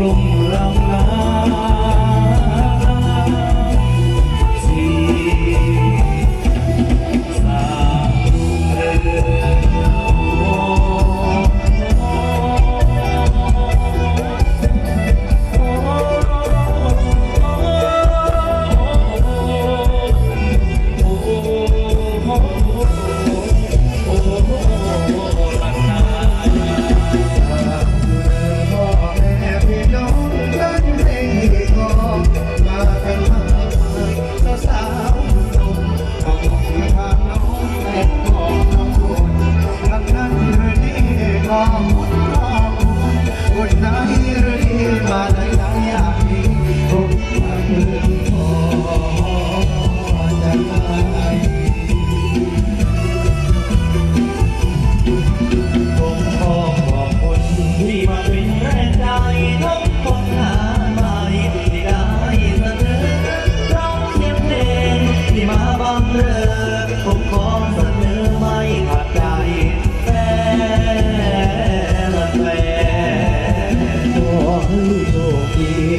ลมรำนา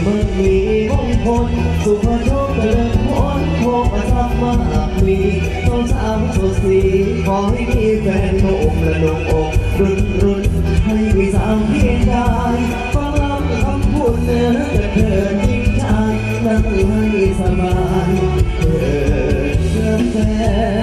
มึงมีมงคลสุขโชคเจริญพรโชคประทับมากมีต้องสามโชคสีขอให้มีแฟนโนมและลงอกรุนรุนให้มีสามเพียงกายฟังลำคำพูดเนื้อจะเธอนยิ่งชายนั่งให้สบายเธอแฟน